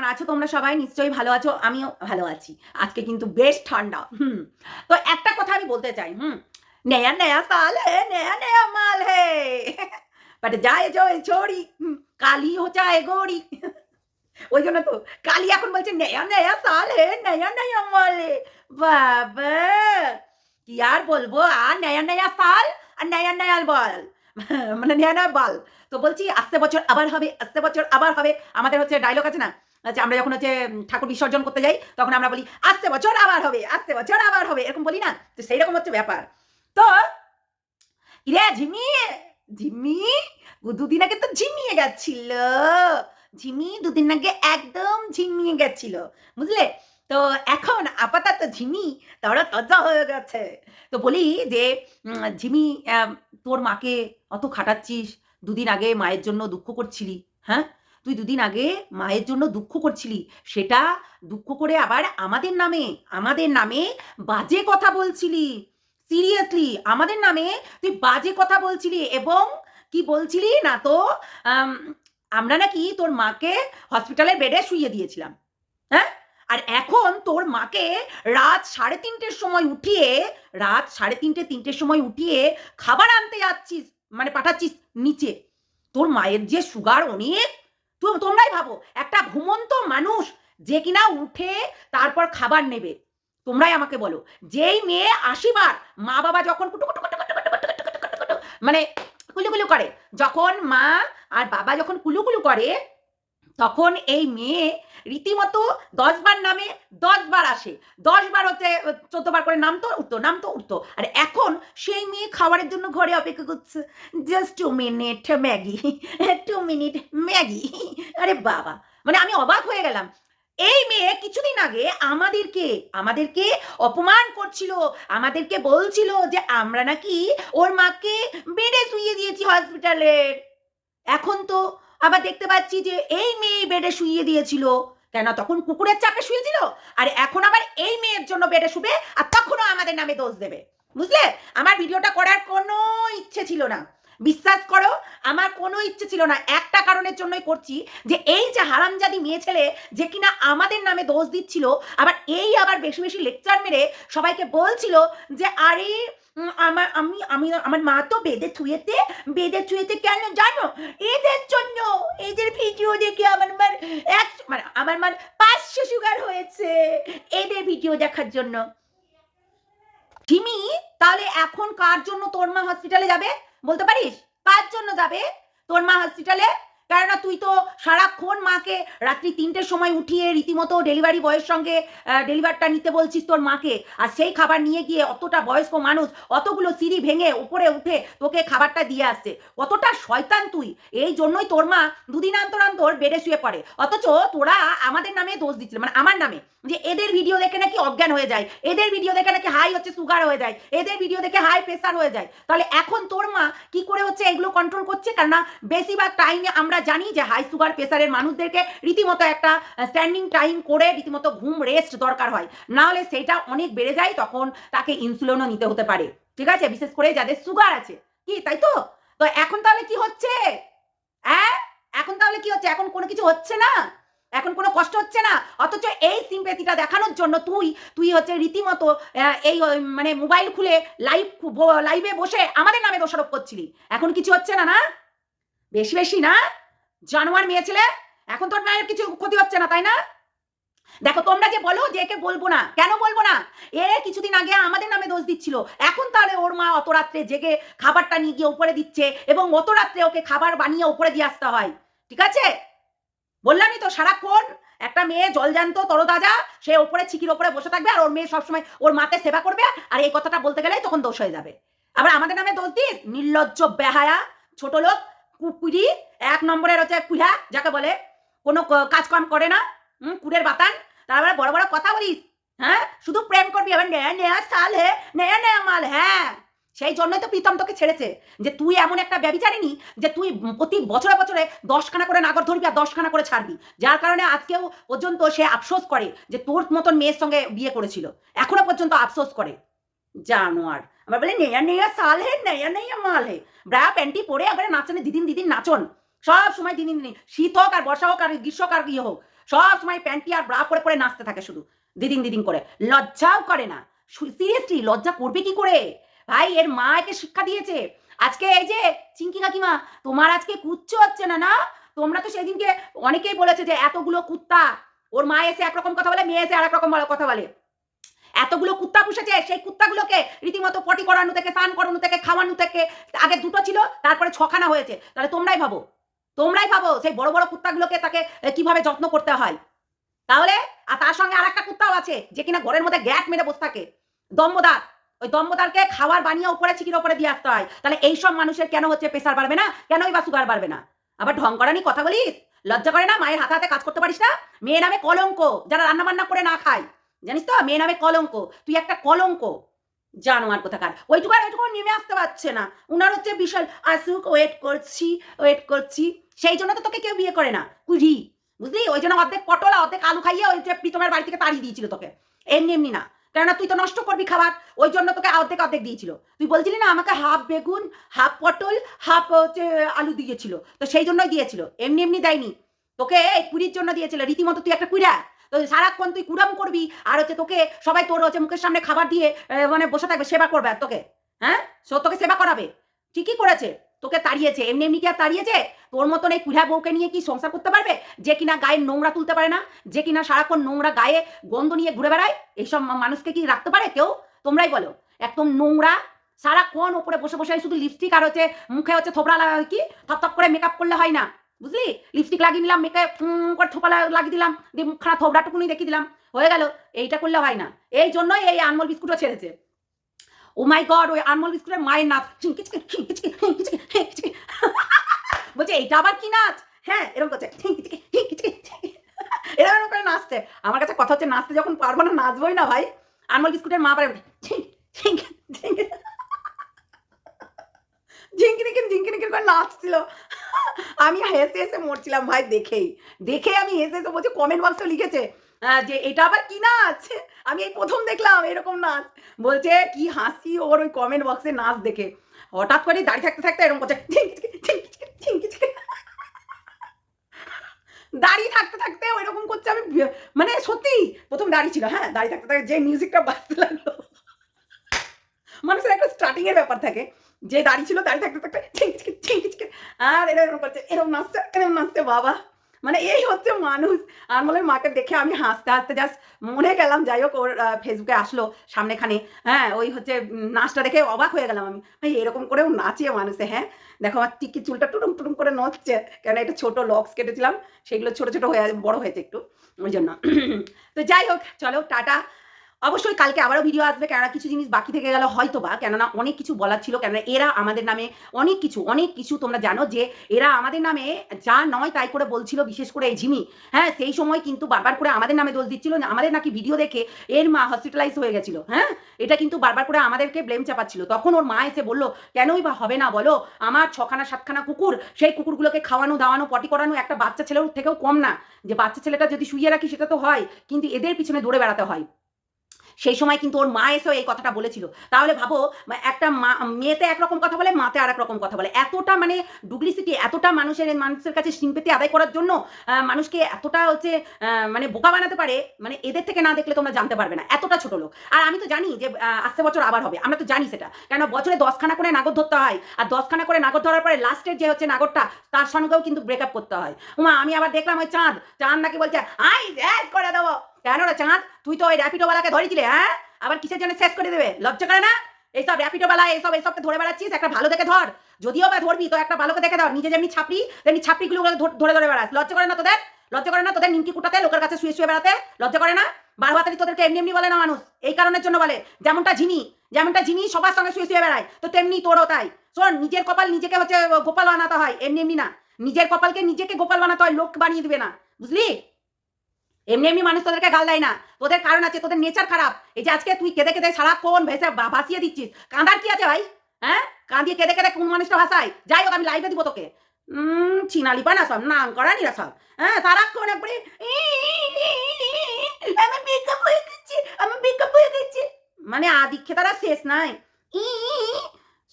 কেমন আছো? তোমরা সবাই নিশ্চয়ই ভালো আছো, আমিও ভালো আছি। আজকে কিন্তু বেশ ঠান্ডা, হুম। তো একটা কথা আমি বলতে চাই, হুম। নেয়া, নয়া সাল হে নয়া, নেয়া মাল হে। বাট যায় জো ছড়ি কালি হো চায় গোড়ি। ওই জন্য তো কালি এখন বলছে, নয়া নয়া সাল হে নেয়া নেয়া মাল হে। বাবা, কি আর বলব? আর নয়া নয়া সাল, আর নয়া নেয়াল বল। মানে নেয়া, নয় বল। তো বলছি, আসতে বছর আবার হবে, আসতে বছর আবার হবে। আমাদের হচ্ছে ডায়লগ আছে না? আচ্ছা আমরা যখন হচ্ছে ঠাকুর বিসর্জন করতে যাই, তখন আমরা বলি, আসতে বছর আবার হবে, আসতে বছর আবার হবে, এরকম বলি না? তো সেই রকম হচ্ছে ব্যাপার। তো রে ঝিমি ঝিমি দুদিন আগে তো ঝিমিয়ে গেছিল। ঝিমি দুদিন আগে একদম ঝিমিয়ে গেছিল, বুঝলে? তো এখন আপাতত ঝিমি তারা তাজা হয়ে গেছে। তো বলি যে ঝিমি তোর মাকে অত খাটাচ্ছিস? দুদিন আগে মায়ের জন্য দুঃখ করছিলি হ্যাঁ? তুই দুদিন আগে মায়ের জন্য দুঃখ করছিলি, সেটা দুঃখ করে আবার আমাদের নামে আমাদের নামে বাজে কথা বলছিলি। সিরিয়াসলি আমাদের নামে তুই বাজে কথা বলছিলি এবং কি বলছিলি না তো আমরা নাকি তোর মাকে হসপিটালের বেডে শুইয়ে দিয়েছিলাম হ্যাঁ? আর এখন তোর মাকে রাত সাড়ে তিনটের সময় উঠিয়ে, রাত সাড়ে তিনটে, তিনটের সময় উঠিয়ে খাবার আনতে যাচ্ছিস মানে পাঠাচ্ছিস নিচে। তোর মায়ের যে সুগার অনেক তোমরাই ভাবো, একটা ঘুমন্ত মানুষ যে কিনা উঠে তারপর খাবার নেবে। তোমরাই আমাকে বলো, যেই মেয়ে আশিবার মা বাবা যখন মানে কুলুকুলু করে, যখন মা আর বাবা যখন কুলুকুলু করে তখন এই মেয়ে রীতিমতো দশবার নামে দশবার আসে। দশবার হচ্ছে, চোদ্দবার করে নামতো, উঠতো নামতো, উঠতো। আর এখন সেই মেয়ে খাবারের জন্য ঘরে অপেক্ষা করছে। Just two minute Maggi two minute Maggi আরে বাবা। মানে আমি অবাক হয়ে গেলাম। এই মেয়ে কিছুদিন আগে আমাদেরকে আমাদেরকে অপমান করছিল, আমাদেরকে বলছিল যে আমরা নাকি ওর মাকে বেডে শুইয়ে দিয়েছি হসপিটালের এখন তো আবার দেখতে পাচ্ছি যে এই মেয়ে বেডে শুইয়ে দিয়েছিল। কেন? তখন কুকুরের চাপে শুয়েছিল। আর এখন আবার এই মেয়ের জন্য বেডে শুবে আর তখনও আমাদের নামে দোষ দেবে। বুঝলে? আমার ভিডিওটা করার কোনো ইচ্ছে ছিল না। বিশ্বাস করো, আমার কোনো ইচ্ছে ছিল না। একটা কারণের জন্যই করছি যে এই যে হারামজাদি মেয়ে ছেলে যে কিনা আমাদের নামে দোষ দিচ্ছিল, আবার এই আবার বেশি বেশি লেকচার মেরে সবাইকে বলছিল যে আরে আমার, আমি আমি আমার মা তো বেদে থুয়েতে বেদে থুয়েতে কেন জানো? এদের জন্য, এদের ভিডিও দেখে আমার মার এক মানে আমার মার পাঁচশো সুগার হয়েছে। এদের ভিডিও দেখার জন্য। ঝিমি তাহলে এখন কার জন্য তোর মা হসপিটালে যাবে? বলতে পারিস? কার জন্য যাবে? তোর মা হসপিটালে কেননা তুই তো সারাক্ষণ মাকে রাত্রি তিনটের সময় উঠিয়ে রীতিমতো ডেলিভারি বয়ের সঙ্গে ডেলিভারটা নিতে বলছিস তোর মাকে। আর সেই খাবার নিয়ে গিয়ে অতটা বয়স্ক মানুষ, অতগুলো সিঁড়ি ভেঙে উপরে উঠে তোকে খাবারটা দিয়ে আসছে। কতটা শয়তান তুই। এই জন্যই তোর মা দুদিন অন্তর অন্তর বেডে শুয়ে পড়ে। অথচ তোরা আমাদের নামে দোষ দিচ্ছিল মানে আমার নামে। যে এদের ভিডিও দেখে নাকি অজ্ঞান হয়ে যায়। এদের ভিডিও দেখে নাকি হাই হচ্ছে সুগার হয়ে যায়। এদের ভিডিও দেখে হাই প্রেসার হয়ে যায়। তাহলে এখন তোর মা কি করে হচ্ছে এগুলো কন্ট্রোল করছে? কেননা বেশিরভাগ টাইমে আমরা জানি যে হাই সুগার প্রেসারের মানুষদেরকে রীতিমতো একটা স্ট্যান্ডিং টাইম করে রীতিমতো ঘুম রেস্ট দরকার হয়। না হলে সেটা অনেক বেড়ে যায়, তখন তাকে ইনসুলিনও নিতে হতে পারে। ঠিক আছে? বিশেষ করে যাদের সুগার আছে। কি, তাই তো? তো এখন তাহলে কি হচ্ছে? হ্যাঁ এখন তাহলে কি হচ্ছে? এখন কোনো কিছু হচ্ছে না? এখন কোনো কষ্ট হচ্ছে না? অথচ এই সিম্পেথিটা দেখানোর জন্য তুই তুই হচ্ছে রীতিমতো এই মানে মোবাইল খুলে লাইভ লাইভে বসে আমাদের নামে দোষারোপ করছিলি। এখন কিছু হচ্ছে না না? বেশি বেশি, না? জানোয়ার মেয়ে ছেলে? এখন তোর মায়ের কিছু ক্ষতি হচ্ছে না, তাই না? দেখো, তোমরা যে বলো যে একে বলব না, কেন বলব না? এ কিছুদিন আগে আমাদের নামে দোষ দিচ্ছিল। এখন তাহলে ওর মা অত রাত্রে জেগে খাবারটা নিয়ে গিয়ে উপরে দিচ্ছে এবং অত রাত্রে ওকে খাবার বানিয়ে উপরে দিয়ে আসতে হয়। ঠিক আছে? বললামই তো, সারাক্ষণ একটা মেয়ে জলজান্ত তরতাজা, সে ওপরে চিকির ওপরে বসে থাকবে আর ওর মেয়ে সবসময় ওর মাকে সেবা করবে আর এই কথাটা বলতে গেলে তখন দোষ হয়ে যাবে। আবার আমাদের নামে দোষ দিস? নির্লজ্জ, বেহায়া ছোট লোক কুকুরি, এক নম্বরের হচ্ছে কুড়া যাকে বলে কোনো ক- কাজকাম করে না, হুম, কুড়ের বাতান। তারপরে বড় বড় কথা বলিস হ্যাঁ? শুধু প্রেম করবি আবার নেয়া নেয়া সাল, হে নেয়া নেয়া মাল হ্যাঁ। সেই জন্যই তো প্রীতম তোকে ছেড়েছে, যে তুই এমন একটা ব্যবিচারিনি যে তুই প্রতি বছরে বছরে দশখানা করে নাগর ধরবি আর দশখানা করে ছাড়বি। যার কারণে আজকেও পর্যন্ত সে আফসোস করে যে তোর মতন মেয়ের সঙ্গে বিয়ে করেছিল। এখনও পর্যন্ত আফসোস করে। জানোয়ার। আমার বলে, নেয়া নেয়া সাল হে নেয়া নেয়া মাল। হে ব্রা প্যান্টি পরে আবার নাচনে দিদিন দিদিন নাচন। সব সময় দিন দিন দিন শীত হোক আর বর্ষা হোক আর গ্রীষ্মক আর ইয়ে হোক, সব সময় প্যান্টি আর ব্রা পরে পরে নাচতে থাকে শুধু, দিদিন দিদিন করে। লজ্জাও করে না। সিরিয়াসলি, লজ্জা করবে কি করে? ভাই, এর মা একে শিক্ষা দিয়েছে। আজকে এই যে চিঙ্কি কাকিমা, তোমার আজকে কুচ্ছ হচ্ছে না না? তোমরা তো সেদিনকে অনেকেই বলেছে যে, এতগুলো কুত্তা। ওর মা এসে একরকম কথা বলে, মেয়ে এসে আর রকম কথা বলে। এতগুলো কুত্তা পুষেছে, সেই কুত্তাগুলোকে রীতিমতো পটি করানো থেকে, স্নান করানো থেকে, খাওয়ানো থেকে, আগে দুটো ছিল, তারপরে ছখানা হয়েছে। তাহলে তোমরাই ভাবো তোমরাই ভাবো সেই বড় বড় কুত্তাগুলোকে তাকে কীভাবে যত্ন করতে হয়। তাহলে, আর তার সঙ্গে আর একটা কুত্তাও আছে, যে কিনা ঘরের মধ্যে গ্যাট মেরে বসে থাকে। দম্বদার, ওই দম্বদারকে খাবার বানিয়ে উপরে চিকির উপরে দিয়ে আসতে হয়। তাহলে এইসব মানুষের কেন হচ্ছে প্রেসার বাড়বে না? কেনই বা সুগার বাড়বে না? আবার ঢং করানি, কথা বলিস? লজ্জা করে না? মায়ের হাতে হাতে কাজ করতে পারিস না? মেয়ে নামে কলঙ্ক, যারা রান্না বান্না করে না খায়। জানিস তো? মেয়ে নামে কলঙ্ক। তুই একটা কলঙ্ক। জানো জানোয়ার কোথাকার। ওইটুকু আর ওইটুকু নেমে আসতে পারছে না। উনার হচ্ছে বিশাল আসুক ওয়েট করছি ওয়েট করছি। সেই জন্য তো তোকে কেউ বিয়ে করে না। কুড়ি। বুঝলি? ওই জন্য অর্ধেক পটল, অর্ধেক আলু খাইয়ে ওই যে প্রীতমের বাড়ি থেকে তাড়িয়ে দিয়েছিল তোকে। এমনি এমনি না। কেননা তুই তো নষ্ট করবি খাবার। ওই জন্য তোকে অর্ধেক অর্ধেক দিয়েছিল। তুই বলছিলি না আমাকে হাফ বেগুন হাফ পটল হাফ হচ্ছে আলু দিয়েছিল। তো সেই জন্যই দিয়েছিল। এমনি এমনি দেয়নি। তোকে এই কুড়ির জন্য দিয়েছিল। রীতিমতো তুই একটা কুড়া। সারাক্ষণ তুই কুড়াম করবি, আর হচ্ছে তোকে সবাই তোর হচ্ছে মুখের সামনে খাবার দিয়ে মানে বসে থাকবে, সেবা করবে আর তোকে হ্যাঁ? সো তোকে সেবা করাবে। ঠিকই করেছে। তোকে তাড়িয়েছে। এমনি এমনি কি আর তাড়িয়েছে? তোর মতন এই কুড়া বউকে নিয়ে কি সংসার করতে পারবে? যে কিনা গায়ে নোংরা তুলতে পারে না, যে কিনা সারাক্ষণ নোংরা গায়ে গন্ধ নিয়ে ঘুরে বেড়ায়, এইসব মানুষকে কি রাখতে পারে কেউ? তোমরাই বলো। একদম নোংরা, সারাক্ষণ ওপরে বসে বসে শুধু লিপস্টিক আর হচ্ছে মুখে হচ্ছে লাগা, কি? থপ করে মেকআপ করলে হয় না। বুঝলি লিপস্টিক লাগিয়ে নিলাম মেকআপ করে থোপালা লাগিয়ে দিলাম দিয়ে মুখখানা থোবড়াটুকুনি দেখিয়ে দিলাম হয়ে গেল এইটা করলে হয় না এই জন্যই এই আনমোল বিস্কুটও ছেড়েছে ও মাই গড ওই আনমোল বিস্কুটের মায়ের নাচ বলছে এইটা আবার কি নাচ হ্যাঁ এরকম করছে এরকম করে নাচছে আমার কাছে কথা হচ্ছে নাচতে যখন পারব না নাচবোই না ভাই আনমোল বিস্কুটের মা পারে ঝিঙ্কি ঝিঙ্কি ঝিঙ্কি ঝিঙ্কি করে নাচছিল আমি হেসে হেসে মরছিলাম, ভাই, দেখেই। দেখে আমি হেসে হেসে বলছি কমেন্ট বক্সে লিখেছে যে এটা আবার কি নাচ? আমি এই প্রথম দেখলাম, এরকম নাচ। বলছে, কি হাসি ওর ওই কমেন্ট বক্সে নাচ দেখে। হঠাৎ করে দাঁড়িয়ে থাকতে থাকতে এরকম করছে। দাঁড়িয়ে থাকতে থাকতে ওইরকম করছে আমি মানে সত্যি, প্রথম দাঁড়িয়ে ছিল হ্যাঁ দাঁড়িয়ে থাকতে থাকতে যে মিউজিকটা বাজতে লাগল। মানুষের একটা স্টার্টিং এর ব্যাপার থাকে, যে দাঁড়িয়ে ছিল, দাঁড়িয়ে থাকতে থাকতে আর এরা এরকম করছে এরকম নাচছে এরকম নাচছে, বাবা। মানে এই হচ্ছে মানুষ। আনমোলের মাকে দেখে আমি হাসতে হাসতে জাস্ট মনে গেলাম। যাই হোক, ওর ফেসবুকে আসলো সামনেখানে। হ্যাঁ ওই হচ্ছে নাচটা দেখে অবাক হয়ে গেলাম আমি। ভাই, এরকম করেও নাচে মানুষে হ্যাঁ? দেখো, আমার টিকি চুলটা টুটুম টুটুম করে নচ্ছে কেন এটা ছোট লক্স কেটেছিলাম, সেগুলো ছোট ছোট হয়ে, বড় হয়েছে একটু। ওই জন্য। তো যাই হোক, চলো, টাটা। অবশ্যই কালকে আবারও ভিডিও আসবে, কেননা কিছু জিনিস বাকি থেকে গেল হয়তো বা কেননা অনেক কিছু বলার ছিল, কেননা এরা আমাদের নামে অনেক কিছু অনেক কিছু তোমরা জানো যে এরা আমাদের নামে যা নয় তাই করে বলছিল, বিশেষ করে এই ঝিমি হ্যাঁ সেই সময় কিন্তু বারবার করে আমাদের নামে দোষ দিচ্ছিল, আমাদের নাকি ভিডিও দেখে এর মা হসপিটালাইজ হয়ে গেছিল হ্যাঁ? এটা কিন্তু বারবার করে আমাদেরকে ব্লেম চাপাচ্ছিল। তখন ওর মা এসে বলল, কেনই বা হবে না বলো? আমার ছখানা, সাতখানা কুকুর, সেই কুকুরগুলোকে খাওয়ানো, দাওয়ানো পটি করানো একটা বাচ্চা ছেলের থেকেও কম না। যে বাচ্চা ছেলেটা যদি শুইয়ে রাখি সেটা তো হয়, কিন্তু এদের পিছনে দৌড়ে বেড়াতে হয়। সেই সময় কিন্তু ওর মা এসেও এই কথাটা বলেছিল। তাহলে ভাবো একটা মা, মেয়েতে একরকম কথা বলে, মাতে আর রকম কথা বলে। এতটা মানে ডুপ্লিসিটি এতটা মানুষের মানুষের কাছে সিম্পেতি আদায় করার জন্য মানুষকে এতটা হচ্ছে মানে বোকা বানাতে পারে মানে এদের থেকে না দেখলে তোমরা জানতে পারবে না। এতটা ছোট লোক। আর আমি তো জানি যে আসছে বছর আবার হবে। আমরা তো জানি সেটা। কেন বছরে দশখানা করে নাগর ধরতে হয়। আর দশখানা করে নাগর ধরার পরে লাস্টের যে হচ্ছে নাগরটা, তার সঙ্গেও কিন্তু ব্রেকআপ করতে হয়। উমা, আমি আবার দেখলাম ওই চাঁদ। চাঁদ নাকি বলছে, আই করে দেবো। কেন রে চাঁদ? তুই তো ওই র্যাপিডোওয়ালাকে ধরেছিলি হ্যাঁ? আবার কিসের জন্য শেষ করে দেবে? লজ্জা করে না? এইসব র্যাপিডোওয়ালা, এইসব, এইসবকে ধরে বেড়াচ্ছিস? একটা ভালো দেখে ধর। যদিও বা ধরবি, তো একটা ভালোকে দেখে ধর। নিজে যেমনি ছাপড়ি, তেমনি ছাপড়িগুলো ধর- ধরে বেড়াস। লজ্জা করে না তোদের? লজ্জা করে না তোদের নিমকি কুটাতে, লোকের কাছে শুয়ে শুয়ে বেড়াতে? লজ্জা করে না? বার হাতারি তোদেরকে এমনি এমনি বলে না মানুষ? এই কারণের জন্য বলে। যেমনটা ঝিমি যেমনটা ঝিমি সবার সঙ্গে শুয়ে শুয়ে বেড়ায়। তো তেমনি তোরও তাই। শোন, নিজের কপাল নিজেকে হচ্ছে গোপাল বানাতে হয়। এমনি এমনি না। নিজের কপালকে নিজেকে গোপাল বানাতে হয়। লোক বানিয়ে দিবে না। বুঝলি? এমনি এমনি মানুষ তোদেরকে গাল দেয় না। তোদের কারণ আছে, তোদের নেচার খারাপ। এই যে আজকে তুই কেঁদে কেঁদে সারাক্ষণ ভেসে ভাসিয়ে দিচ্ছিস? কাঁদার কি আছে ভাই? হ্যাঁ? কাঁদিয়ে কেঁদে কেঁদে কোন মানুষটা ভাসায়? যাই হোক, আমি লাইভে দিব তোকে। চিনালি পানা সব নাম করা নিরা সব। হ্যাঁ সারাক্ষণ একবারে আমি আমি মানে আদিক্ষে তারা শেষ নাই।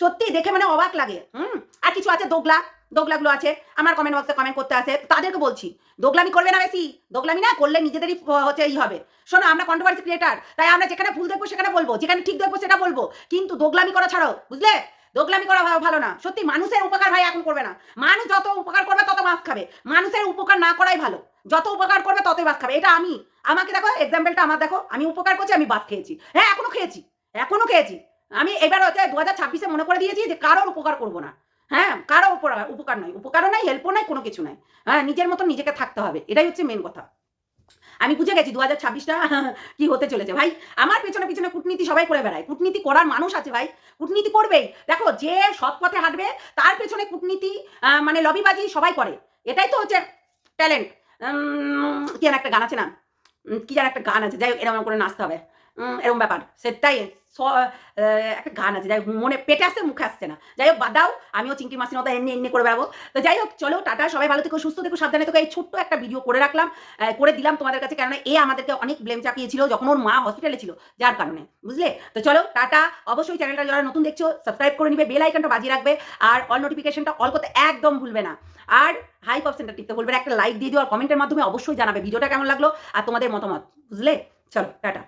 সত্যি দেখে মানে অবাক লাগে। হুম? আর কিছু আছে? দোগলা। দোগলাগুলো আছে। আমার কমেন্ট বক্সে কমেন্ট করতে আছে। তাদেরকে বলছি, দোগলামি করবে না বেশি। দোগলামি না করলে নিজেদেরই হচ্ছে ই হবে। শোনো, আমরা কন্ট্রোভার্সি ক্রিয়েটার তাই আমরা যেখানে ভুল দেখব সেখানে বলব। যেখানে ঠিক দেখব সেটা বলব। কিন্তু দোগলামি করা ছাড়াও বুঝলে? দোগলামি করা ভালো না। সত্যি, মানুষের উপকার ভাই এখন করবে না। মানুষ যত উপকার করবে, তত মাছ খাবে। মানুষের উপকার না করাই ভালো। যত উপকার করবে, ততই বাস খাবে। এটা আমি, আমাকে দেখো এক্সাম্পলটা আমার দেখো। আমি উপকার করছি, আমি বাস খেয়েছি। হ্যাঁ এখনও খেয়েছি। এখনও খেয়েছি। আমি এবার হচ্ছে দু হাজার ছাব্বিশে মনে করে দিয়েছি যে কারোর উপকার করব না। হ্যাঁ কারও উপকার উপকার নয়। উপকারও নাই হেল্পও নাই, কোনো কিছু নাই। হ্যাঁ নিজের মতো নিজেকে থাকতে হবে। এটাই হচ্ছে মেন কথা। আমি বুঝে গেছি দু হাজার ছাব্বিশটা কি হতে চলেছে। ভাই, আমার পেছনে পিছনে কূটনীতি সবাই করে বেড়ায়। কূটনীতি করার মানুষ আছে ভাই। কূটনীতি করবেই। দেখো, যে সৎ পথে হাঁটবে, তার পেছনে কূটনীতি মানে লবিবাজি সবাই করে। এটাই তো হচ্ছে ট্যালেন্ট কি একটা গান আছে না? কি যেন একটা গান আছে। যাই এরকম করে নাচতে হবে। এরকম ব্যাপার। সেটাই একটা গান আছে যাই মনে পেটে আসছে মুখে আসছে না। যাই হোক বাদ দাও আমিও চিঙ্কি মাসির মতো এমনি এমনি করে বেড়াবো। তো যাই হোক চলো টাটা সবাই ভালো থেকো সুস্থ থেকো সাবধানে থেকো। এই ছোট্ট একটা ভিডিও করে রাখলাম করে দিলাম তোমাদের কাছে কেননা এ আমাদেরকে অনেক ব্লেম চাপিয়েছিল যখন ওর মা হসপিটালে ছিল যার কারণে বুঝলে? তো চলো টাটা অবশ্যই চ্যানেলটা যারা নতুন দেখছ সাবস্ক্রাইব করে নিবে বেল আইকনটা বাজিয়ে রাখবে আর অল নোটিফিকেশনটা অল করতে একদম ভুলবে না। আর হাইপ অপশনটা টিপতে বলবে না, একটা লাইক দিয়ে দিও আর কমেন্টের মাধ্যমে অবশ্যই জানাবে ভিডিওটা কেমন লাগল আর তোমাদের মতামত বুঝলে? চলো টাটা।